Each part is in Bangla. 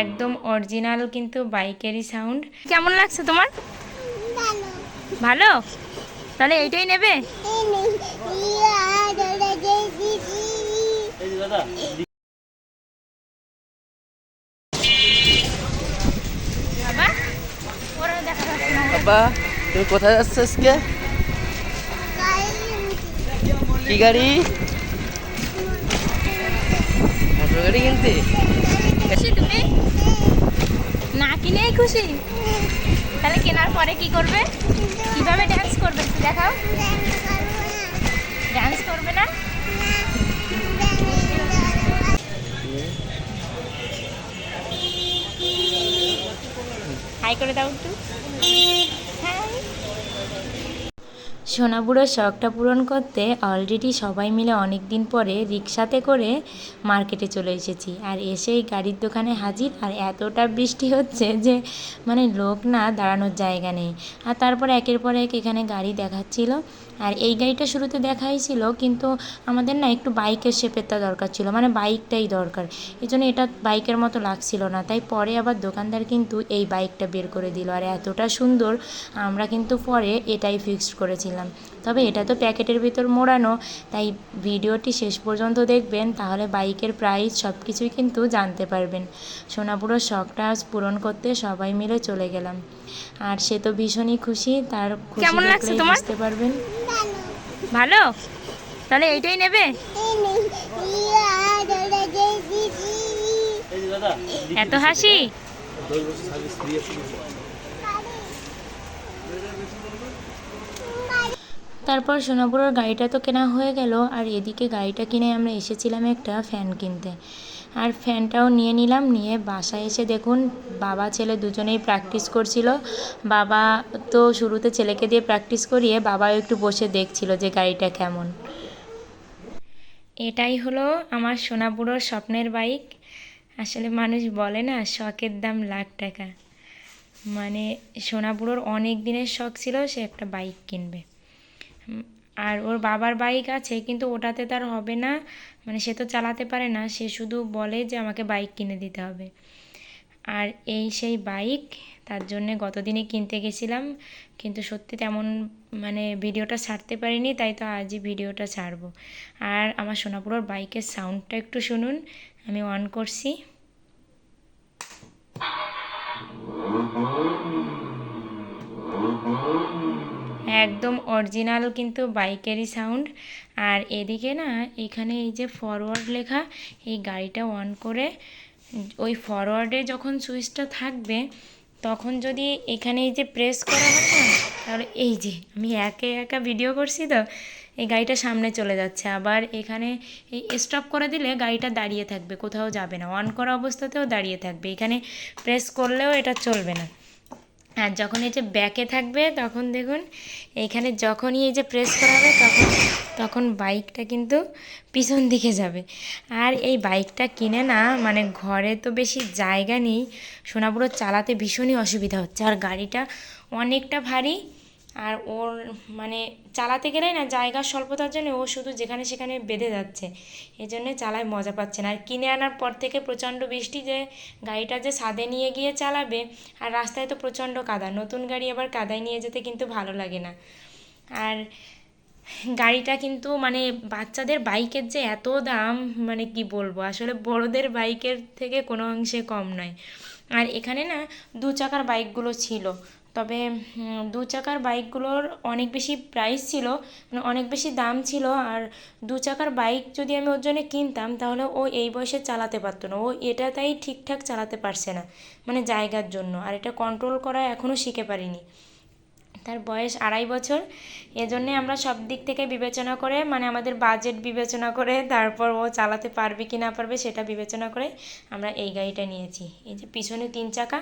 একদম অরিজিনাল কিন্তু বাইকেরই সাউন্ড কেমন লাগছে তোমার? ভালো। তাহলে এইটাই নেবে? বাবা তুমি কোথায় যাচ্ছ আজকে? কি গাড়ি? মোটর গাড়ি কিনতে? খুশি তুমি? না কিনেই খুশি? তাহলে কেনার পরে কি করবে? কীভাবে ড্যান্স করবে একটু দেখাও। ড্যান্স করবে না? হাই করে দাও একটু। সোনাবুড়োর শখটা পূরণ করতে অলরেডি সবাই মিলে অনেক দিন পরে রিক্সাতে করে মার্কেটে চলে এসেছি। আর এসেই গাড়ির দোকানে হাজির, আর এতটা বৃষ্টি হচ্ছে যে মানে লোক না দাঁড়ানোর জায়গা নেই। আর তারপর একের পর এক এখানে গাড়ি দেখাচ্ছিল। আর এই গাড়িটা শুরুতে দেখাই ছিল, কিন্তু আমাদের না একটু বাইকের শেপেরটা দরকার ছিল মানে বাইকটাই দরকার। এই জন্য এটা বাইকের মতো লাগছিল না, তাই পরে আবার দোকানদার কিন্তু এই বাইকটা বের করে দিল। আর এতটা সুন্দর, আমরা কিন্তু পরে এটাই ফিক্সড করেছিলাম। তবে এটা তো প্যাকেটের ভিতর মোড়ানো তাই ভিডিওটি শেষ পর্যন্ত দেখবেন তাহলে বাইকের প্রাইস সব কিছুই কিন্তু জানতে পারবেন। সোনাপুরোর শখটা আজ পূরণ করতে সবাই মিলে চলে গেলাম। আর সে তো ভীষণই খুশি তার খুশি কেমন লাগছে তোমার? বুঝতে পারবেন। ভালো? তাহলে এইটাই নেবে? এত হাসি? তারপর সোনাপুরের গাড়িটা তো কেনা হয়ে গেল, আর এদিকে গাড়িটা কিনে আমরা এসেছিলাম একটা ফ্যান কিনতে। আর ফ্যানটাও নিয়ে নিলাম, নিয়ে বাসায় এসে দেখুন, বাবা, ছেলে দুজনেই প্র্যাকটিস করছিল। বাবা তো শুরুতে ছেলেকে দিয়ে প্র্যাকটিস করিয়ে বাবাও একটু বসে দেখছিল যে গাড়িটা কেমন। এটাই হলো আমার সোনাপুরোর স্বপ্নের বাইক। আসলে মানুষ বলে না, শখের দাম লাখ টাকা। মানে সোনাপুরোর অনেক দিনের শখ ছিল, সে একটা বাইক কিনবে। আর ওর বাবার বাইক আছে, কিন্তু ওটাতে তার হবে না। মানে সে তো চালাতে পারে না, সে শুধু বলে যে আমাকে বাইক কিনে দিতে হবে। আর এই সেই বাইক, তার জন্যে গতদিনে কিনতে গেছিলাম, কিন্তু সত্যি তেমন মানে ভিডিওটা ছাড়তে পারিনি, তাই তো আজই ভিডিওটা ছাড়বো। আর আমার সোনাপুরোর বাইকের সাউন্ডটা একটু শুনুন, আমি অন করছি। একদম অরিজিনাল কিন্তু বাইকেরই সাউন্ড আর এদিকে না, এখানে এই যে ফরওয়ার্ড লেখা, এই গাড়িটা অন করে ওই ফরওয়ার্ডে যখন সুইচটা থাকবে, তখন যদি এখানে এই যে প্রেস করা হয় না, তাহলে এই যে আমি একে একা ভিডিও করছি তো, এই গাড়িটা সামনে চলে যাচ্ছে। আবার এখানে এই স্টপ করে দিলে গাড়িটা দাঁড়িয়ে থাকবে, কোথাও যাবে না। অন করা অবস্থাতেও দাঁড়িয়ে থাকবে। এখানে প্রেস করলেও এটা চলবে না। আর যখন এই যে ব্যাকে থাকবে, তখন দেখুন এখানে যখনই এই যে প্রেস করা হবে, তখন তখন বাইকটা কিন্তু পিছন দিকে যাবে। আর এই বাইকটা কিনে না মানে ঘরে তো বেশি জায়গা নেই, সোনাপুরো চালাতে ভীষণই অসুবিধা হচ্ছে। আর গাড়িটা অনেকটা ভারী আর ওর মানে চালাতে গেলেই না জায়গার স্বল্পতার জন্য ও শুধু যেখানে সেখানে বেঁধে যাচ্ছে। এই জন্যে চালায় মজা পাচ্ছে না। আর কিনে আনার পর থেকে প্রচণ্ড বৃষ্টি যে গাড়িটা যে ছাদে নিয়ে গিয়ে চালাবে, আর রাস্তায় তো প্রচণ্ড কাদা। নতুন গাড়ি আবার কাদায় নিয়ে যেতে কিন্তু ভালো লাগে না। আর গাড়িটা কিন্তু মানে বাচ্চাদের বাইকের যে এত দাম মানে কি বলব? আসলে বড়দের বাইকের থেকে কোনো অংশে কম নয়। আর এখানে না দু চাকার বাইকগুলো ছিল। তবে দু চাকার বাইকগুলোর অনেক বেশি প্রাইস ছিল মানে অনেক বেশি দাম ছিল, আর দু চাকার বাইক যদি আমি ওর জন্য কিনতাম, তাহলে ও এই বয়সে চালাতে পারতো না। ও এটা তাই ঠিকঠাক চালাতে পারছে না মানে জায়গার জন্য, আর এটা কন্ট্রোল করা এখনও শিখে পারিনি। তার বয়স আড়াই বছর, এজন্যে আমরা সব দিক থেকে বিবেচনা করে মানে আমাদের বাজেট বিবেচনা করে, তারপর ও চালাতে পারবে কি না পারবে সেটা বিবেচনা করে আমরা এই গাড়িটা নিয়েছি। এই যে পিছনে তিন চাকা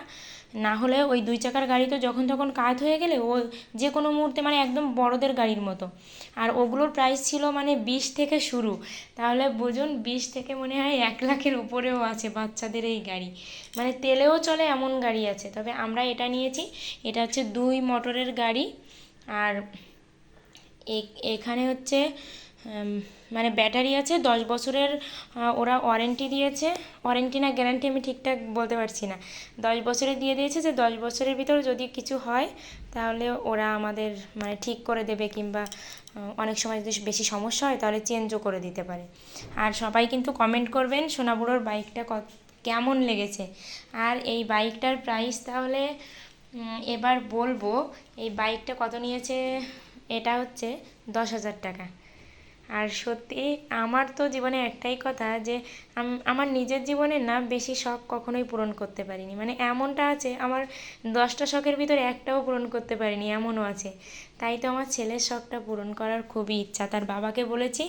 না হলে ওই দুই চাকার গাড়ি তো যখন তখন কাত হয়ে গেলে ও যে কোনো মুহূর্তে মানে একদম বড়দের গাড়ির মতো। আর ওগুলোর প্রাইস ছিল মানে বিশ থেকে শুরু। তাহলে বুঝুন বিশ থেকে মনে হয় এক লাখের উপরেও আছে বাচ্চাদের এই গাড়ি। মানে তেলেও চলে এমন গাড়ি আছে। তবে আমরা এটা নিয়েছি। এটা হচ্ছে দুই মোটরের গাড়ি। আর এখানে হচ্ছে মানে ব্যাটারি আছে, দশ বছরের ওরা ওয়ারেন্টি দিয়েছে। ওয়ারেন্টি না গ্যারান্টি আমি ঠিকঠাক বলতে পারছি না। দশ বছরে দিয়ে দিয়েছে যে, দশ বছরের ভিতর যদি কিছু হয়, তাহলে ওরা আমাদের মানে ঠিক করে দেবে কিংবা অনেক সময় যদি বেশি সমস্যা হয়, তাহলে চেঞ্জও করে দিতে পারে। আর সবাই কিন্তু কমেন্ট করবেন, সোনাবুড়োর বাইকটা কেমন লেগেছে? আর এই বাইকটার প্রাইস তাহলে এবার বলব, এই বাইকটা কত নিয়েছে, এটা হচ্ছে দশ হাজার টাকা। আর সত্যি আমার তো জীবনে একটাই কথা যে আমার নিজের জীবনে না বেশি শখ কখনোই পূরণ করতে পারিনি। মানে এমনটা আছে, আমার দশটা শখের ভিতরে একটাও পূরণ করতে পারিনি, এমনও আছে। তাই তো আমার ছেলের শখটা পূরণ করার খুবই ইচ্ছা। তার বাবাকে বলেছি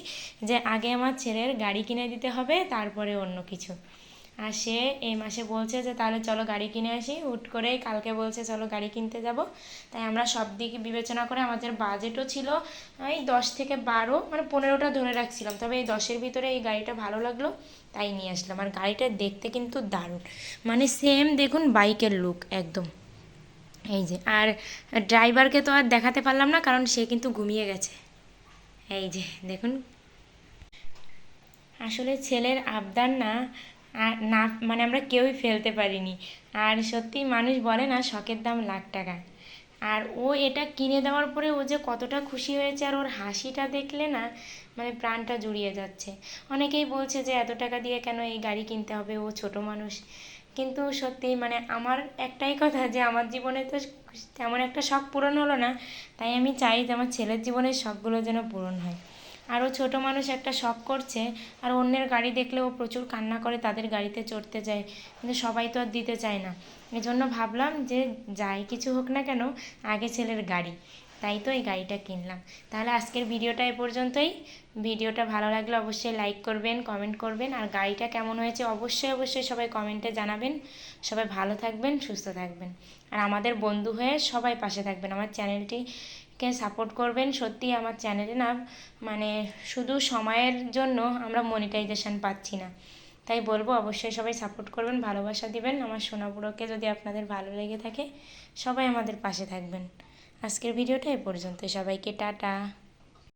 যে, আগে আমার ছেলের গাড়ি কিনে দিতে হবে, তারপরে অন্য কিছু। আর সে এই মাসে বলছে যে, তাহলে চলো গাড়ি কিনে আসি। হুট করেই কালকে বলছে, চলো গাড়ি কিনতে যাব। তাই আমরা সব দিকে বিবেচনা করে আমাদের বাজেটও ছিল, এই দশ থেকে বারো মানে পনেরোটা ধরে রাখছিলাম। তবে এই দশের ভিতরে এই গাড়িটা ভালো লাগল, তাই নিয়ে আসলাম। আর গাড়িটা দেখতে কিন্তু দারুণ। মানে সেম দেখুন বাইকের লুক একদম। এই যে, আর ড্রাইভারকে তো আর দেখাতে পারলাম না, কারণ সে কিন্তু ঘুমিয়ে গেছে। এই যে, দেখুন। আসলে ছেলের আবদার না আর না মানে আমরা কেউই ফেলতে পারিনি। আর সত্যি মানুষ বলে না, শখের দাম লাখ টাকা। আর ও এটা কিনে দেওয়ার পরে ও যে কতটা খুশি হয়েছে, আর ওর হাসিটা দেখলে না মানে প্রাণটা জুড়িয়ে যাচ্ছে। অনেকেই বলছে যে, এত টাকা দিয়ে কেন এই গাড়ি কিনতে হবে? ও ছোট মানুষ। কিন্তু সত্যি মানে আমার একটাই কথা যে, আমার জীবনে তো তেমন একটা শখ পূরণ হলো না। তাই আমি চাই যে, আমার ছেলের জীবনের শখগুলো যেন পূরণ হয়। আরও ছোট মানুষ একটা শখ করছে, আর অন্যের গাড়ি দেখলে ও প্রচুর কান্না করে তাদের গাড়িতে চড়তে যায়। কিন্তু সবাই তো আর দিতে চায় না। এজন্য ভাবলাম যে যাই কিছু হোক না কেন, আগে ছেলের গাড়ি। তাই তো এই গাড়িটা কিনলাম। তাহলে আজকের ভিডিওটা এ পর্যন্তই। ভিডিওটা ভালো লাগলে অবশ্যই লাইক করবেন, কমেন্ট করবেন, আর গাড়িটা কেমন হয়েছে অবশ্যই অবশ্যই সবাই কমেন্টে জানাবেন। সবাই ভালো থাকবেন, সুস্থ থাকবেন। আর আমাদের বন্ধু হয়ে সবাই পাশে থাকবেন। আমার চ্যানেলটিকে সাপোর্ট করবেন সত্যি আমার চ্যানেলে না মানে শুধু সময়ের জন্য আমরা মনিটাইজেশন পাচ্ছি না। তাই বলব অবশ্যই সবাই সাপোর্ট করবেন, ভালোবাসা দিবেন। আমার সোনাপুরোকে যদি আপনাদের ভালো লেগে থাকে, সবাই আমাদের পাশে থাকবেন। আজকের ভিডিওটা এ পর্যন্ত সবাইকে টাটা।